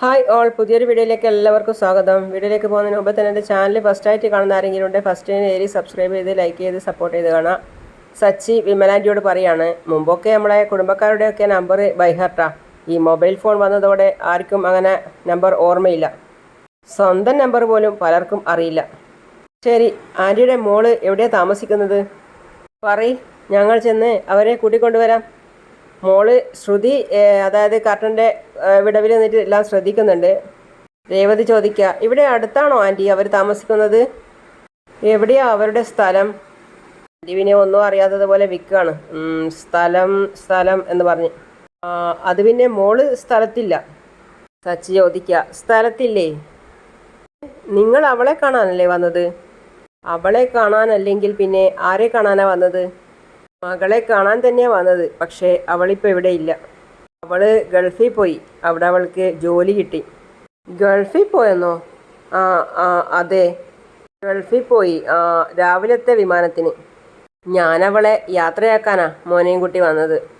Hi all പുതിയൊരു വീഡിയോയിലേക്ക് എല്ലാവർക്കും സ്വാഗതം. വീഡിയോയിലേക്ക് പോകുന്നതിന് മുമ്പ് തന്നെ എന്റെ ചാനൽ ഫസ്റ്റായിട്ട് കാണുന്ന ആരെങ്കിലും ഉണ്ടെങ്കിൽ ഫസ്റ്റ് ഏരി സബ്സ്ക്രൈബ് ചെയ്ത് ലൈക്ക് ചെയ്ത് സപ്പോർട്ട് ചെയ്ത് കാണാം. സച്ചി വിമലാന്റിയോട് പറയാണ് മുമ്പൊക്കെ നമ്മളെ കുടുംബക്കാരുടെയൊക്കെ നമ്പർ ബൈഹാർട്ടാ ഈ മൊബൈൽ ഫോൺ വന്നതോടെ ആർക്കും അങ്ങനെ നമ്പർ ഓർമ്മയില്ല. സ്വന്തം നമ്പർ പോലും പലർക്കും അറിയില്ല. ശരി ആന്റിയുടെ മോൾ എവിടെയാണ് താമസിക്കുന്നത്? പറയ് ഞങ്ങൾ ചെന്ന് അവരെ കൂട്ടിക്കൊണ്ടുവരാം. മോൾ ശ്രുതി അതായത് കർട്ടന്റെ വിടവിൽ നിന്നിട്ട് എല്ലാം ശ്രദ്ധിക്കുന്നുണ്ട്. രേവതി ചോദിക്കുക ഇവിടെ അടുത്താണോ ആന്റി? അവർ താമസിക്കുന്നത് എവിടെയാ? അവരുടെ സ്ഥലം? ആന്റിവിനെ ഒന്നും അറിയാത്തതുപോലെ വിൽക്കുകയാണ്. സ്ഥലം സ്ഥലം എന്ന് പറഞ്ഞ്. അത് പിന്നെ മോൾ സ്ഥലത്തില്ല. സച്ചി ചോദിക്കുക സ്ഥലത്തില്ലേ? നിങ്ങൾ അവളെ കാണാനല്ലേ വന്നത്? അവളെ കാണാനല്ലെങ്കിൽ പിന്നെ ആരെ കാണാനാ വന്നത്? മകളെ കാണാൻ തന്നെയാ വന്നത്. പക്ഷേ അവളിപ്പോൾ ഇവിടെ ഇല്ല. അവൾ ഗൾഫിൽ പോയി. അവിടെ അവൾക്ക് ജോലി കിട്ടി. ഗൾഫിൽ പോയെന്നോ? ആ ആ അതെ. ഗൾഫിൽ പോയി രാവിലത്തെ വിമാനത്തിന്. ഞാനവളെ യാത്രയാക്കാനാ മോനെയും കുട്ടി വന്നത്.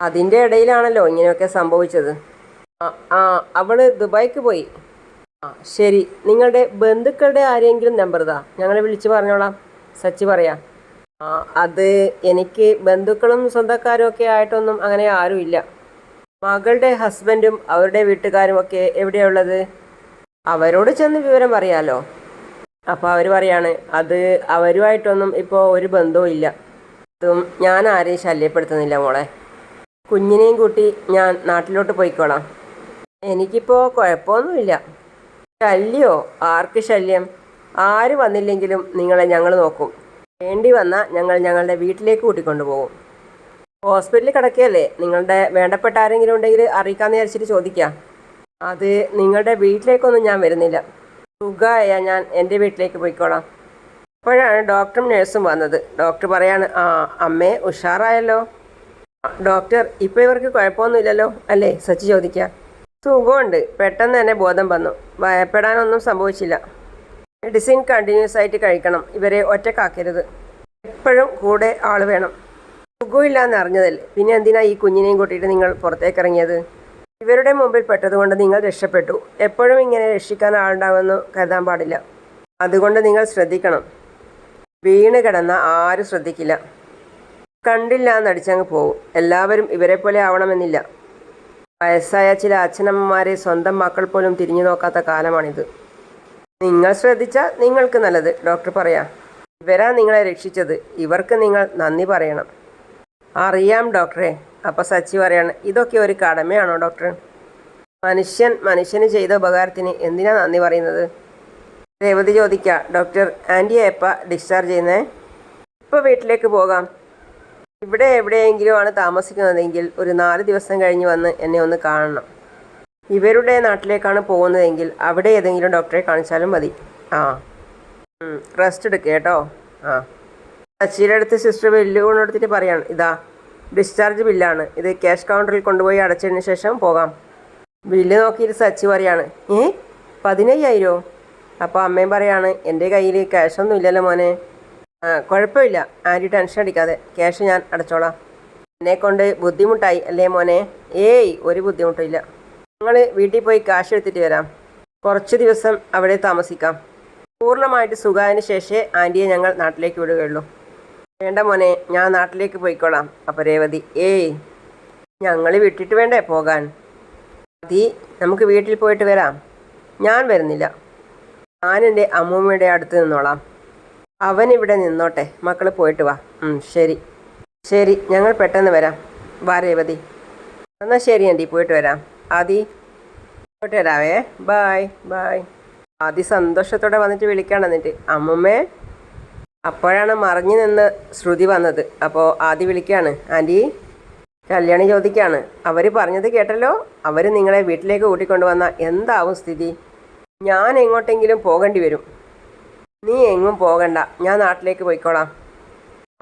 അതിന്റെ ഇടയിലാണല്ലോ ഇങ്ങനെയൊക്കെ സംഭവിച്ചത്. ആ അവൾ ദുബായിക്ക് പോയി. ആ ശരി. നിങ്ങളുടെ ബന്ധുക്കളുടെ ആരെങ്കിലും നമ്പർ താ ഞങ്ങളെ വിളിച്ച് പറഞ്ഞോളാം. സച്ചി പറയാം. അത് എനിക്ക് ബന്ധുക്കളും സ്വന്തക്കാരും ഒക്കെ ആയിട്ടൊന്നും അങ്ങനെ ആരുമില്ല മകളുടെ ഹസ്ബൻഡും അവരുടെ വീട്ടുകാരും ഒക്കെ എവിടെയുള്ളത് അവരോട് ചെന്ന് വിവരം പറയാലോ അപ്പോൾ അവർ പറയാണ് അത് അവരുമായിട്ടൊന്നും ഇപ്പോൾ ഒരു ബന്ധവും ഇല്ല. അതും ഞാൻ ആരെയും ശല്യപ്പെടുത്തുന്നില്ല മോളെ. കുഞ്ഞിനെയും കൂട്ടി ഞാൻ നാട്ടിലോട്ട് പോയിക്കോളാം. എനിക്കിപ്പോൾ കുഴപ്പമൊന്നുമില്ല. ശല്യോ? ആർക്ക് ശല്യം? ആര് വന്നില്ലെങ്കിലും നിങ്ങളെ ഞങ്ങൾ നോക്കും. വേണ്ടി വന്നാൽ ഞങ്ങൾ ഞങ്ങളുടെ വീട്ടിലേക്ക് കൂട്ടിക്കൊണ്ടു പോകും. ഹോസ്പിറ്റലിൽ കിടക്കുകയല്ലേ? നിങ്ങളുടെ വേണ്ടപ്പെട്ട ആരെങ്കിലും ഉണ്ടെങ്കിൽ അറിയിക്കാമെന്ന് വിചാരിച്ചിട്ട് ചോദിക്കാം. അത് നിങ്ങളുടെ വീട്ടിലേക്കൊന്നും ഞാൻ വരുന്നില്ല. സുഖമായ ഞാൻ എന്റെ വീട്ടിലേക്ക് പോയിക്കോളാം. അപ്പോഴാണ് ഡോക്ടറും നഴ്സും വന്നത്. ഡോക്ടർ പറയാണ് ആ അമ്മേ ഉഷാറായല്ലോ. ഡോക്ടർ ഇപ്പോൾ ഇവർക്ക് കുഴപ്പമൊന്നുമില്ലല്ലോ? അല്ലേ? സച്ചി ചോദിക്കുക സുഖമുണ്ട്. പെട്ടെന്ന് തന്നെ ബോധം വന്നു. ഭയപ്പെടാനൊന്നും സംഭവിച്ചില്ല. മെഡിസിൻ കണ്ടിന്യൂസ് ആയിട്ട് കഴിക്കണം. ഇവരെ ഒറ്റക്കാക്കരുത്. എപ്പോഴും കൂടെ ആൾ വേണം. സുഖമില്ലാന്ന് അറിഞ്ഞതല്ലേ? പിന്നെ എന്തിനാ ഈ കുഞ്ഞിനെയും കൂട്ടിയിട്ട് നിങ്ങൾ പുറത്തേക്ക് ഇറങ്ങിയത് ഇവരുടെ മുമ്പിൽ പെട്ടതുകൊണ്ട് നിങ്ങൾ രക്ഷപ്പെട്ടു. എപ്പോഴും ഇങ്ങനെ രക്ഷിക്കാൻ ആളുണ്ടാവുമെന്ന് കരുതാൻ പാടില്ല. അതുകൊണ്ട് നിങ്ങൾ ശ്രദ്ധിക്കണം. വീണ് കിടന്ന ആരും ശ്രദ്ധിക്കില്ല. കണ്ടില്ല എന്നടിച്ചങ്ങ് പോകും എല്ലാവരും ഇവരെ പോലെ ആവണമെന്നില്ല. വയസ്സായ ചില അച്ഛനമ്മമാരെ സ്വന്തം മക്കൾ പോലും തിരിഞ്ഞു നോക്കാത്ത കാലമാണിത്. നിങ്ങൾ ശ്രദ്ധിച്ചാൽ നിങ്ങൾക്ക് നല്ലത് ഡോക്ടർ പറയാം. ഇവരാ നിങ്ങളെ രക്ഷിച്ചത്. ഇവർക്ക് നിങ്ങൾ നന്ദി പറയണം. അറിയാം ഡോക്ടറെ. അപ്പോൾ സച്ചി പറയാണ് ഇതൊക്കെ ഒരു കടമയാണോ ഡോക്ടർ മനുഷ്യൻ മനുഷ്യന് ചെയ്ത ഉപകാരത്തിന് എന്തിനാ നന്ദി പറയുന്നത്? രേവതി ചോദിക്ക ഡോക്ടർ ആന്റിയെ എപ്പ ഡിസ്ചാർജ് ചെയ്യുന്നേ? ഇപ്പോൾ വീട്ടിലേക്ക് പോകാം. ഇവിടെ എവിടെയെങ്കിലും ആണ് താമസിക്കുന്നതെങ്കിൽ ഒരു നാല് ദിവസം കഴിഞ്ഞ് വന്ന് എന്നെ ഒന്ന് കാണണം. ഇവരുടെ നാട്ടിലേക്കാണ് പോകുന്നതെങ്കിൽ അവിടെ ഏതെങ്കിലും ഡോക്ടറെ കാണിച്ചാലും മതി. ആ. റെസ്റ്റ് എടുക്കുക കേട്ടോ. ആ. സച്ചിയുടെ അടുത്ത് സിസ്റ്റർ ബില്ല് എടുത്തിട്ട് പറയാണ്. ഇതാ ഡിസ്ചാർജ് ബില്ലാണ്. ഇത് ക്യാഷ് കൗണ്ടറിൽ കൊണ്ടുപോയി അടച്ചതിന് ശേഷം പോകാം. ബില്ല് നോക്കിയിട്ട് സച്ചി പറയാണ്. ഏ? പതിനയ്യായിരോ? അപ്പോൾ അമ്മയും പറയാണ് എന്റെ കയ്യിൽ ക്യാഷൊന്നും ഇല്ലല്ലോ മോനെ. കുഴപ്പമില്ല. ആരും ടെൻഷൻ അടിക്കാതെ ക്യാഷ് ഞാൻ അടച്ചോളാം. എന്നെ കൊണ്ട് ബുദ്ധിമുട്ടായി അല്ലേ മോനെ? ഏയ് ഒരു ബുദ്ധിമുട്ടില്ല ഞങ്ങൾ വീട്ടിൽ പോയി കാശ് എടുത്തിട്ട് വരാം. കുറച്ച് ദിവസം അവിടെ താമസിക്കാം. പൂർണമായിട്ട് സുഖമായതിനു ശേഷമേ ആന്റിയെ ഞങ്ങൾ നാട്ടിലേക്ക് വിടുകയുള്ളൂ. വേണ്ട മോനെ ഞാൻ നാട്ടിലേക്ക് പോയിക്കോളാം. അപ്പം രേവതി ഏയ് ഞങ്ങൾ വിട്ടിട്ട് വേണ്ടേ പോകാൻ? അതി നമുക്ക് വീട്ടിൽ പോയിട്ട് വരാം. ഞാൻ വരുന്നില്ല. ഞാൻ അമ്മൂമ്മയുടെ അടുത്ത് നിന്നോളാം. അവൻ ഇവിടെ നിന്നോട്ടെ. മക്കൾ പോയിട്ട് വാ. ശരി. ശരി ഞങ്ങൾ പെട്ടെന്ന് വരാം. വാ രേവതി. എന്നാൽ ശരി ആന്റി പോയിട്ട് വരാം. ആദി. ഇങ്ങോട്ട് വരാവേ. ബായ് ബായ് ആദി സന്തോഷത്തോടെ വന്നിട്ട് വിളിക്കണം എന്നിട്ട്. അമ്മുമ്മേ അപ്പോഴാണ് മറിഞ്ഞു നിന്ന് ശ്രുതി വന്നത്. അപ്പോൾ ആദി വിളിക്കുകയാണ് ആന്റി കല്യാണി ചോദിക്കുകയാണ് അവർ പറഞ്ഞത് കേട്ടല്ലോ? അവർ നിങ്ങളെ വീട്ടിലേക്ക് കൂട്ടിക്കൊണ്ടുവന്ന എന്താവും സ്ഥിതി? ഞാൻ എങ്ങോട്ടെങ്കിലും പോകേണ്ടി വരും. നീ എങ്ങും പോകണ്ട. ഞാൻ നാട്ടിലേക്ക് പോയിക്കോളാം.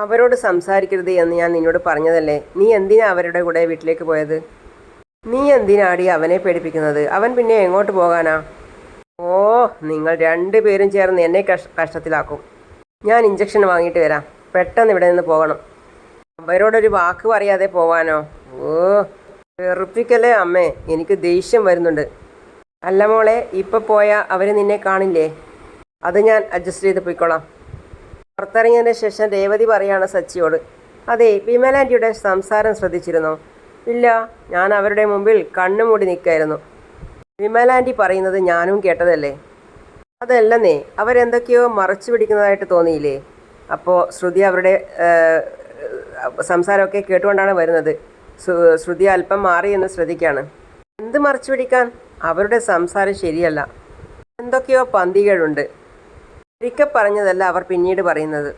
അവരോട് സംസാരിക്കരുത് എന്ന് ഞാൻ നിന്നോട് പറഞ്ഞതല്ലേ? നീ എന്തിനാ അവരുടെ കൂടെ വീട്ടിലേക്ക് പോയത്? നീ എന്തിനാടി അവനെ പേടിപ്പിക്കുന്നത്? അവൻ പിന്നെ എങ്ങോട്ട് പോകാനാ? ഓ നിങ്ങൾ രണ്ടുപേരും ചേർന്ന് എന്നെ കഷ് കഷ്ടത്തിലാക്കും. ഞാൻ ഇഞ്ചക്ഷൻ വാങ്ങിയിട്ട് വരാം. പെട്ടെന്ന് ഇവിടെ നിന്ന് പോകണം. അവരോടൊരു വാക്ക് പറയാതെ പോവാനോ? ഓ വെറുപ്പിക്കല്ലേ അമ്മേ. എനിക്ക് ദേഷ്യം വരുന്നുണ്ട്. അല്ല മോളെ ഇപ്പം പോയാൽ അവർ നിന്നെ കാണില്ലേ? അത് ഞാൻ അഡ്ജസ്റ്റ് ചെയ്ത് പോയിക്കോളാം. പുറത്തിറങ്ങിയതിന് ശേഷം രേവതി പറയാണ് സച്ചിയോട്. അതെ വിമലാന്റിയുടെ സംസാരം ശ്രദ്ധിച്ചിരുന്നോ? ഇല്ല ഞാൻ അവരുടെ മുമ്പിൽ കണ്ണുമൂടി നിൽക്കായിരുന്നു. വിമലാന്റി പറയുന്നത് ഞാനും കേട്ടതല്ലേ? അതല്ലെന്നേ അവരെന്തൊക്കെയോ മറച്ചു പിടിക്കുന്നതായിട്ട് തോന്നിയില്ലേ? അപ്പോൾ ശ്രുതി അവരുടെ സംസാരമൊക്കെ കേട്ടുകൊണ്ടാണ് വരുന്നത്. ശ്രുതി അല്പം മാറി എന്ന് ശ്രദ്ധിക്കുകയാണ് എന്ത് മറച്ചു പിടിക്കാൻ? അവരുടെ സംസാരം ശരിയല്ല. എന്തൊക്കെയോ പന്തികളുണ്ട് ഒരിക്കൽ പറഞ്ഞതല്ല അവർ പിന്നീട് പറയുന്നത്.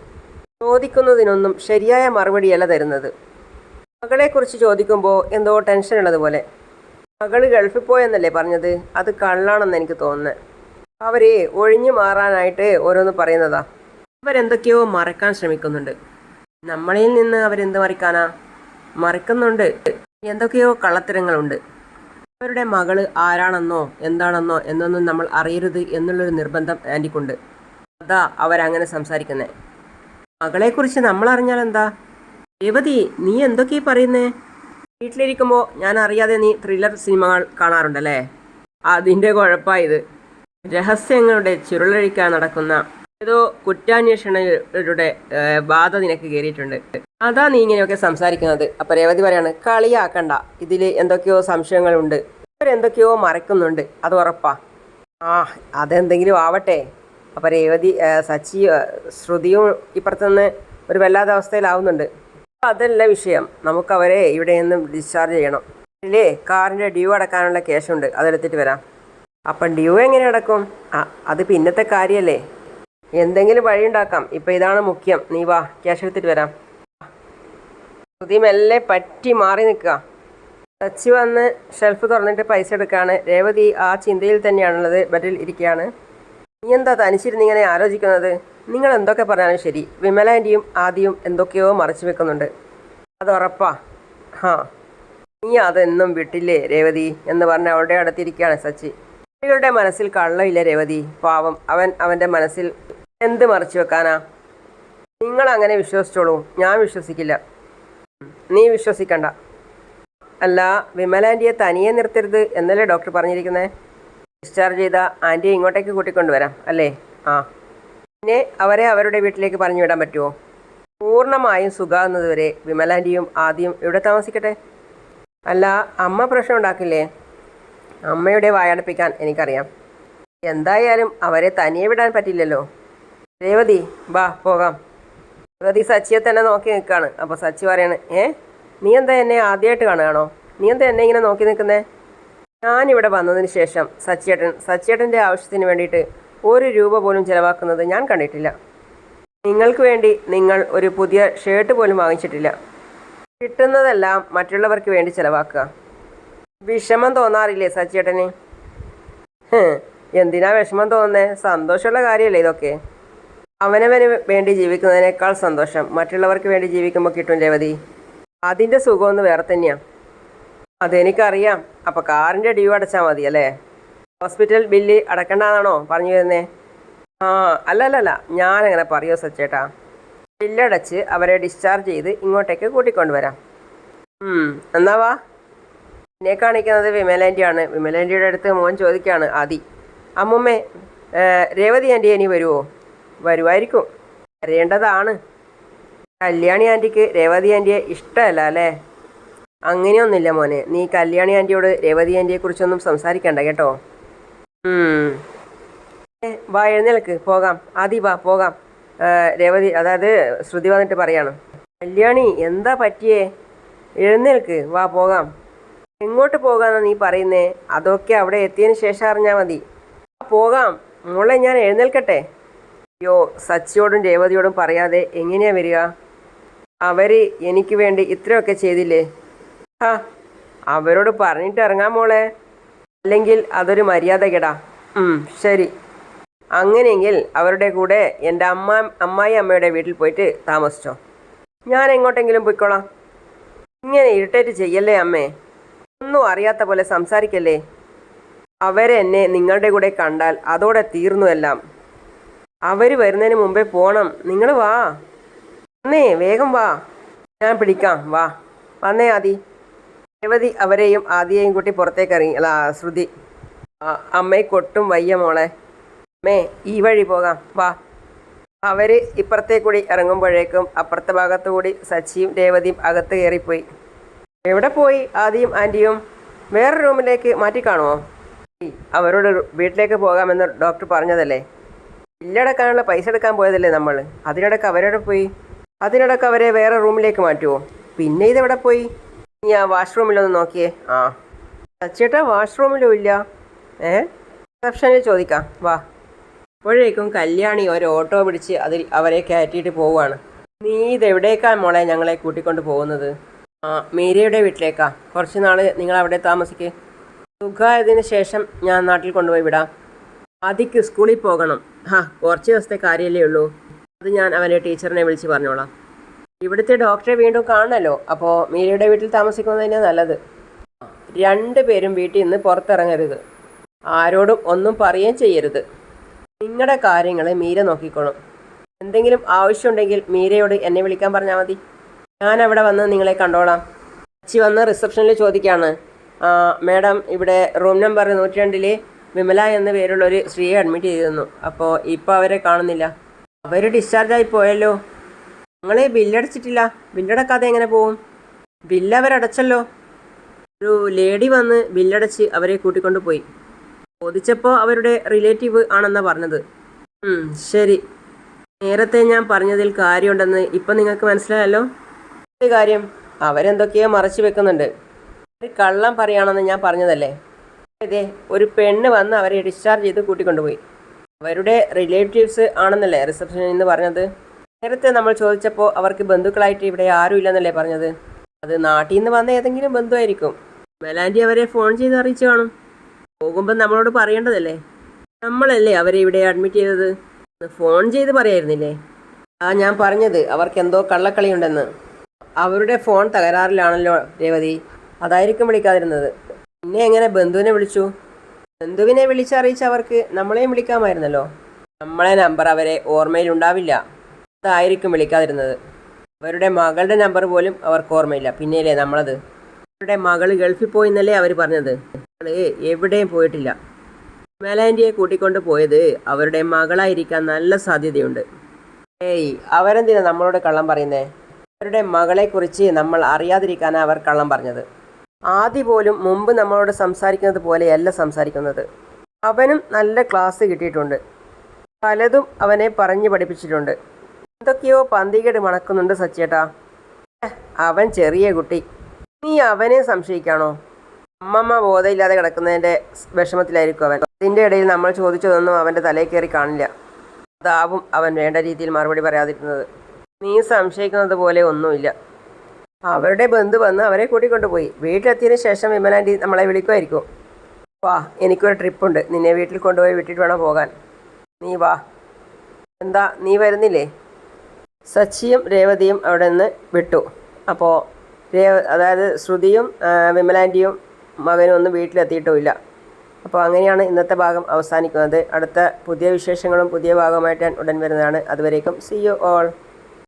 ചോദിക്കുന്നതിനൊന്നും ശരിയായ മറുപടിയല്ല തരുന്നത്. മകളെക്കുറിച്ച് ചോദിക്കുമ്പോൾ എന്തോ ടെൻഷൻ ഉള്ളതുപോലെ മകൾ ഗൾഫിൽ പോയെന്നല്ലേ പറഞ്ഞത്? അത് കള്ളാണെന്ന് എനിക്ക് തോന്നുന്നത് അവരെ ഒഴിഞ്ഞു മാറാനായിട്ട് ഓരോന്ന് പറയുന്നതാ. അവരെന്തൊക്കെയോ മറക്കാൻ ശ്രമിക്കുന്നുണ്ട്. നമ്മളിൽ നിന്ന് അവരെന്ത് മറിക്കാനാ? മറിക്കുന്നുണ്ട്. എന്തൊക്കെയോ കള്ളത്തരങ്ങളുണ്ട്. അവരുടെ മകൾ ആരാണെന്നോ എന്താണെന്നോ എന്നൊന്നും നമ്മൾ അറിയരുത് എന്നുള്ളൊരു നിർബന്ധം ആന്റിക്കുണ്ട് അതാ അവരങ്ങനെ സംസാരിക്കുന്നത് മകളെക്കുറിച്ച് നമ്മൾ അറിഞ്ഞാൽ എന്താ രേവതി നീ എന്തൊക്കെയാ പറയുന്നേ? വീട്ടിലിരിക്കുമ്പോൾ ഞാൻ അറിയാതെ നീ ത്രില്ലർ സിനിമകൾ കാണാറുണ്ടല്ലേ? അതിന്റെ കുഴപ്പമായത് രഹസ്യങ്ങളുടെ ചുരുളഴിക്കാൻ നടക്കുന്ന ഏതോ കുറ്റാന്വേഷണരുടെ ബാധ നിനക്ക് കയറിയിട്ടുണ്ട്. അതാ നീ ഇങ്ങനെയൊക്കെ സംസാരിക്കുന്നത്. അപ്പം രേവതി പറയാണ് കളിയാക്കണ്ട. ഇതിൽ എന്തൊക്കെയോ സംശയങ്ങളുണ്ട്. ഇവരെന്തൊക്കെയോ മറക്കുന്നുണ്ട്. അത് ഉറപ്പാ. ആ അതെന്തെങ്കിലും ആവട്ടെ. അപ്പം രേവതി സച്ചി ശ്രുതിയും ഇപ്പുറത്തുനിന്ന് ഒരു വല്ലാത്ത അവസ്ഥയിലാവുന്നുണ്ട്. അതല്ല വിഷയം. നമുക്ക് അവരെ ഇവിടെ നിന്നും ഡിസ്ചാർജ് ചെയ്യണം. ഇല്ലേ? കാറിന്റെ ഡ്യൂ അടക്കാനുള്ള കേസുണ്ട് അതെടുത്തിട്ട് വരാം. അപ്പം ഡ്യൂ എങ്ങനെ അടക്കും? ആ അത് പിന്നത്തെ കാര്യമല്ലേ എന്തെങ്കിലും വഴി ഉണ്ടാക്കാം. ഇപ്പം ഇതാണ് മുഖ്യം. നീ വാ ക്യാഷ് എടുത്തിട്ട് വരാം. ശ്രുതി പറ്റി മാറി നിൽക്കുക. സച്ചി വന്ന് ഷെൽഫ് തുറന്നിട്ട് പൈസ എടുക്കുകയാണ്. രേവതി ആ ചിന്തയിൽ തന്നെയാണുള്ളത്. ബെഡിൽ ഇരിക്കുകയാണ്. നീ എന്താ തനിച്ചിരുന്ന് ഇങ്ങനെ ആലോചിക്കുന്നത്? നിങ്ങൾ എന്തൊക്കെ പറഞ്ഞാലും ശരി. വിമല ആന്റിയും ആദ്യവും എന്തൊക്കെയോ മറച്ചു വെക്കുന്നുണ്ട്. അത് ഉറപ്പാ ഹാ. നീ അതെന്നും വിട്ടില്ലേ രേവതി? എന്ന് പറഞ്ഞ് അവളുടെ അടുത്തിരിക്കുകയാണ് സച്ചി. കുട്ടികളുടെ മനസ്സിൽ കള്ളമില്ല രേവതി. പാവം. അവൻ അവന്റെ മനസ്സിൽ എന്ത് മറച്ചു വെക്കാനാ? നിങ്ങൾ അങ്ങനെ വിശ്വസിച്ചോളൂ. ഞാൻ വിശ്വസിക്കില്ല. നീ വിശ്വസിക്കണ്ട. അല്ല വിമല ആന്റിയെ തനിയെ നിർത്തരുത് എന്നല്ലേ ഡോക്ടർ പറഞ്ഞിരിക്കുന്നത് ഡിസ്ചാർജ് ചെയ്ത ആന്റിയെ ഇങ്ങോട്ടേക്ക് കൂട്ടിക്കൊണ്ടുവരാം അല്ലേ? ആ. അവരെ അവരുടെ വീട്ടിലേക്ക് പറഞ്ഞു വിടാൻ പറ്റുമോ പൂർണമായും സുഖാകുന്നതുവരെ വിമലാന്റിയും ആദ്യം ഇവിടെ താമസിക്കട്ടെ? അല്ല അമ്മ പ്രശ്നം ഉണ്ടാക്കില്ലേ? അമ്മയുടെ വായടപ്പിക്കാൻ എനിക്കറിയാം. എന്തായാലും അവരെ തനിയെ വിടാൻ പറ്റില്ലല്ലോ. രേവതി വാ പോകാം. രേവതി സച്ചിയെ തന്നെ നോക്കി നിൽക്കുകയാണ് അപ്പോൾ സച്ചി പറയാണ് ഏ? നീ എന്താ എന്നെ ആദ്യമായിട്ട് കാണുകയാണോ? നീ എന്താ എന്നെ ഇങ്ങനെ നോക്കി നിൽക്കുന്നേ? ഞാനിവിടെ വന്നതിന് ശേഷം സച്ചിയേട്ടൻ സച്ചിയേട്ടന്റെ ആവശ്യത്തിന് വേണ്ടിയിട്ട് ഒരു രൂപ പോലും ചിലവാക്കുന്നത് ഞാൻ കണ്ടിട്ടില്ല. നിങ്ങൾക്ക് വേണ്ടി നിങ്ങൾ ഒരു പുതിയ ഷർട്ട് പോലും വാങ്ങിച്ചിട്ടില്ല. കിട്ടുന്നതെല്ലാം മറ്റുള്ളവർക്ക് വേണ്ടി ചിലവാക്കുക. വിഷമം തോന്നാറില്ലേ സച്ചേട്ടന് എന്തിനാ വിഷമം തോന്നുന്നേ? സന്തോഷമുള്ള കാര്യമല്ലേ ഇതൊക്കെ. അവനവന് വേണ്ടി ജീവിക്കുന്നതിനേക്കാൾ സന്തോഷം മറ്റുള്ളവർക്ക് വേണ്ടി ജീവിക്കുമ്പോൾ കിട്ടും രവതി. അതിന്റെ സുഖമൊന്ന് വേറെ തന്നെയാണ് അതെനിക്കറിയാം. അപ്പോൾ കാറിന്റെ ഡ്യൂ അടച്ചാൽ മതി അല്ലേ ഹോസ്പിറ്റൽ ബില്ല് അടക്കണ്ടാണോ പറഞ്ഞു വരുന്നേ? ആ അല്ല അല്ല അല്ല ഞാനങ്ങനെ പറയുമോ സച്ചേട്ടാ. ബില്ലടച്ച് അവരെ ഡിസ്ചാർജ് ചെയ്ത് ഇങ്ങോട്ടേക്ക് കൂട്ടിക്കൊണ്ടുവരാം. വരാം എന്നാ വാ. എന്നെ കാണിക്കുന്നത് വിമലാന്റിയാണ് ആണ് വിമലാന്റിയുടെ അടുത്ത് മോൻ ചോദിക്കുകയാണ് ആദി. അമ്മുമ്മേ രേവതി ആന്റി ഇനി വരുമോ വരുമായിരിക്കും വരേണ്ടതാണ് കല്യാണി ആന്റിക്ക് രേവതി ആന്റിയെ ഇഷ്ടമല്ല അല്ലേ? അങ്ങനെയൊന്നുമില്ല മോനെ. നീ കല്യാണി ആന്റിയോട് രേവതി ആന്റിയെക്കുറിച്ചൊന്നും സംസാരിക്കണ്ട കേട്ടോ? വാ എഴുന്നേൽക്ക്. പോകാം. ആദി വാ പോകാം. രേവതി അതായത് ശ്രുതി വന്നിട്ട് പറയാണ്. കല്യാണി എന്താ പറ്റിയേ? എഴുന്നേൽക്ക്. വാ പോകാം. എങ്ങോട്ട് പോകാന്നാ നീ പറയുന്നേ? അതൊക്കെ അവിടെ എത്തിയതിന് ശേഷം അറിഞ്ഞാൽ മതി. പോകാം. മോളെ ഞാൻ എഴുന്നേൽക്കട്ടെ. അയ്യോ സച്ചിയോടും രേവതിയോടും പറയാതെ എങ്ങനെയാ വരിക? അവർ എനിക്ക് വേണ്ടി ഇത്രയൊക്കെ ചെയ്തില്ലേ? ആ അവരോട് പറഞ്ഞിട്ട് ഇറങ്ങാം മോളെ. അല്ലെങ്കിൽ അതൊരു മര്യാദകേടാ. ഉം, ശരി. അങ്ങനെയെങ്കിൽ അവരുടെ കൂടെ എന്റെ അമ്മ അമ്മായി അമ്മയുടെ വീട്ടിൽ പോയിട്ട് താമസിച്ചോ. ഞാൻ എങ്ങോട്ടെങ്കിലും പോയിക്കോളാം. ഇങ്ങനെ ഇറിറ്റേറ്റ് ചെയ്യല്ലേ അമ്മേ? ഒന്നും അറിയാത്ത പോലെ സംസാരിക്കല്ലേ? അവരെന്നെ നിങ്ങളുടെ കൂടെ കണ്ടാൽ അതോടെ തീർന്നു എല്ലാം. അവർ വരുന്നതിന് മുമ്പേ പോണം. നിങ്ങൾ വാ. അന്നേ വേഗം വാ. ഞാൻ പിടിക്കാം. വാ. വന്നേ ആദി. രേവതി അവരെയും ആദിയെയും കൂട്ടി പുറത്തേക്ക് ഇറങ്ങി അല്ല ശ്രുതി. അമ്മയെ കൊട്ടും വയ്യ മോളെ. അമ്മേ ഈ വഴി പോകാം. വാ. അവർ ഇപ്പുറത്തേ കൂടി ഇറങ്ങുമ്പോഴേക്കും അപ്പുറത്തെ ഭാഗത്തു കൂടി സച്ചിയും രേവതിയും അകത്ത് കയറിപ്പോയി. എവിടെ പോയി ആദിയും ആന്റിയും വേറെ റൂമിലേക്ക് മാറ്റി കാണുമോ? അവരോട് വീട്ടിലേക്ക് പോകാമെന്ന് ഡോക്ടർ പറഞ്ഞതല്ലേ? ബില്ലടക്കാനുള്ള പൈസ എടുക്കാൻ പോയതല്ലേ നമ്മൾ അതിനിടക്ക് അവരോട് പോയി? അതിനിടക്ക് അവരെ വേറെ റൂമിലേക്ക് മാറ്റുമോ പിന്നെ ഇതെവിടെ പോയി? ആ വാഷ്റൂമിലൊന്ന് നോക്കിയേ. ആ. ചേട്ടാ വാഷ്റൂമിലും ഇല്ല. ഏ? റിസപ്ഷനിൽ ചോദിക്കാം. വാ. അപ്പോഴേക്കും കല്യാണി ഒരു ഓട്ടോ പിടിച്ച് അതിൽ അവരെ കയറ്റിയിട്ട് പോവുകയാണ്. നീ ഇതെവിടേക്കാ മോളെ ഞങ്ങളെ കൂട്ടിക്കൊണ്ട് പോകുന്നത്? ആ മീരയുടെ വീട്ടിലേക്കാ. കുറച്ച് നാൾ നിങ്ങൾ അവിടെ താമസിക്ക്. സുഖമായതിനു ശേഷം ഞാൻ നാട്ടിൽ കൊണ്ടുപോയി വിടാം. ആദിക്ക് സ്കൂളിൽ പോകണം. ഹാ കുറച്ച് ദിവസത്തെ കാര്യമല്ലേ ഉള്ളൂ. അത് ഞാൻ അവന്റെ ടീച്ചറിനെ വിളിച്ച് പറഞ്ഞോളാം. ഇവിടുത്തെ ഡോക്ടറെ വീണ്ടും കാണണമല്ലോ അപ്പോൾ മീരയുടെ വീട്ടിൽ താമസിക്കുന്നത് തന്നെ നല്ലത്. രണ്ട് പേരും വീട്ടിൽ നിന്ന് പുറത്തിറങ്ങരുത്. ആരോടും ഒന്നും പറയുകയും ചെയ്യരുത്. നിങ്ങളുടെ കാര്യങ്ങൾ മീര നോക്കിക്കോളും. എന്തെങ്കിലും ആവശ്യമുണ്ടെങ്കിൽ മീരയോട് എന്നെ വിളിക്കാൻ പറഞ്ഞാൽ മതി. ഞാൻ അവിടെ വന്ന് നിങ്ങളെ കണ്ടോളാം. അച്ചി വന്ന് റിസപ്ഷനിൽ ചോദിക്കുകയാണ് "ആ, മാഡം ഇവിടെ റൂം നമ്പർ നൂറ്റി രണ്ടിൽ വിമല എന്ന പേരുള്ള ഒരു സ്ത്രീയെ അഡ്മിറ്റ് ചെയ്തിരുന്നു. അപ്പോൾ ഇപ്പോൾ അവരെ കാണുന്നില്ല. അവർ ഡിസ്ചാർജായി പോയല്ലോ. നിങ്ങളെ ബില്ലടച്ചിട്ടില്ല. ബില്ലടക്കാതെ എങ്ങനെ പോവും? ബില്ല് അവരടച്ചല്ലോ. ഒരു ലേഡി വന്ന് ബില്ലടച്ച് അവരെ കൂട്ടിക്കൊണ്ട് പോയി. ചോദിച്ചപ്പോൾ അവരുടെ റിലേറ്റീവ് ആണെന്നാ പറഞ്ഞത്. ശരി. നേരത്തെ ഞാൻ പറഞ്ഞതിൽ കാര്യമുണ്ടെന്ന് ഇപ്പം നിങ്ങൾക്ക് മനസ്സിലായല്ലോ? ഒരു കാര്യം അവരെന്തൊക്കെയോ മറച്ചു വെക്കുന്നുണ്ട്. ഒരു കള്ളം പറയുകയാണെന്ന് ഞാൻ പറഞ്ഞതല്ലേ? അതെ ഒരു പെണ്ണ് വന്ന് അവരെ ഡിസ്ചാർജ് ചെയ്ത് കൂട്ടിക്കൊണ്ടുപോയി. അവരുടെ റിലേറ്റീവ്സ് ആണെന്നല്ലേ റിസപ്ഷനിൽ നിന്ന് പറഞ്ഞത്? നേരത്തെ നമ്മൾ ചോദിച്ചപ്പോൾ അവർക്ക് ബന്ധുക്കളായിട്ട് ഇവിടെ ആരും ഇല്ലെന്നല്ലേ പറഞ്ഞത്? അത് നാട്ടിൽ നിന്ന് വന്ന ഏതെങ്കിലും ബന്ധുവായിരിക്കും. മെലാൻഡി അവരെ ഫോൺ ചെയ്ത് അറിയിച്ചു കാണും. പോകുമ്പോൾ നമ്മളോട് പറയേണ്ടതല്ലേ? നമ്മളല്ലേ അവരെ ഇവിടെ അഡ്മിറ്റ് ചെയ്തത്? ഫോൺ ചെയ്ത് പറയായിരുന്നില്ലേ? ആ ഞാൻ പറഞ്ഞത് അവർക്ക് എന്തോ കള്ളക്കളിയുണ്ടെന്ന്. അവരുടെ ഫോൺ തകരാറിലാണല്ലോ രേവതി. അതായിരിക്കും വിളിക്കാതിരുന്നത്. പിന്നെ എങ്ങനെ ബന്ധുവിനെ വിളിച്ചു? ബന്ധുവിനെ വിളിച്ചറിയിച്ച് അവർക്ക് നമ്മളെയും വിളിക്കാമായിരുന്നല്ലോ. നമ്മളെ നമ്പർ അവരെ ഓർമ്മയിലുണ്ടാവില്ല അതായിരിക്കും വിളിക്കാതിരുന്നത്. അവരുടെ മകളുടെ നമ്പർ പോലും അവർക്ക് ഓർമ്മയില്ല. പിന്നെയല്ലേ നമ്മളത്? അവരുടെ മകൾ ഗൾഫിൽ പോയി എന്നല്ലേ അവർ പറഞ്ഞത് എവിടെയും പോയിട്ടില്ല. മേലാൻഡിയെ കൂട്ടിക്കൊണ്ട് പോയത് അവരുടെ മകളായിരിക്കാൻ നല്ല സാധ്യതയുണ്ട്. ഏയ് അവരെന്തിനാ നമ്മളോട് കള്ളം പറയുന്നേ? അവരുടെ മകളെക്കുറിച്ച് നമ്മൾ അറിയാതിരിക്കാനാണ് അവർ കള്ളം പറഞ്ഞത്. ആദ്യ പോലും മുമ്പ് നമ്മളോട് സംസാരിക്കുന്നത് പോലെയല്ല സംസാരിക്കുന്നത്. അവനും നല്ല ക്ലാസ് കിട്ടിയിട്ടുണ്ട്. പലതും അവനെ പറഞ്ഞു പഠിപ്പിച്ചിട്ടുണ്ട്. എന്തൊക്കെയോ പന്തികേട് മണക്കുന്നുണ്ട് സച്ചേട്ടാ. അവൻ ചെറിയ കുട്ടി. നീ അവനെ സംശയിക്കാണോ? അമ്മമ്മ ബോധമില്ലാതെ കിടക്കുന്നതിന്റെ വിഷമത്തിലായിരിക്കും അവൻ. അതിന്റെ ഇടയിൽ നമ്മൾ ചോദിച്ചതൊന്നും അവന്റെ തലയിൽ കയറി കാണില്ല. അതാവും അവൻ വേണ്ട രീതിയിൽ മറുപടി പറയാതിരുന്നത്. നീ സംശയിക്കുന്നത് പോലെ ഒന്നുമില്ല. അവരുടെ ബന്ധു വന്ന് അവരെ കൂട്ടിക്കൊണ്ടുപോയി. വീട്ടിലെത്തിയതിന് ശേഷം വിമലാന്റി നമ്മളെ വിളിക്കുമായിരിക്കും. വാ എനിക്കൊരു ട്രിപ്പുണ്ട്. നിന്നെ വീട്ടിൽ കൊണ്ടുപോയി വിട്ടിട്ട് വേണം പോകാൻ. നീ വാ. എന്താ നീ വരുന്നില്ലേ? സച്ചിയും രേവതിയും അവിടെ നിന്ന് വിട്ടു. അപ്പോൾ രേവ അതായത് ശ്രുതിയും വിമലാന്റിയും മകനും ഒന്നും വീട്ടിലെത്തിയിട്ടുമില്ല. അപ്പോൾ അങ്ങനെയാണ് ഇന്നത്തെ ഭാഗം അവസാനിക്കുന്നത്. അടുത്ത പുതിയ വിശേഷങ്ങളും പുതിയ ഭാഗമായിട്ട് ഞാൻ ഉടൻ വരുന്നതാണ്. അതുവരേക്കും സി യു ഓൾ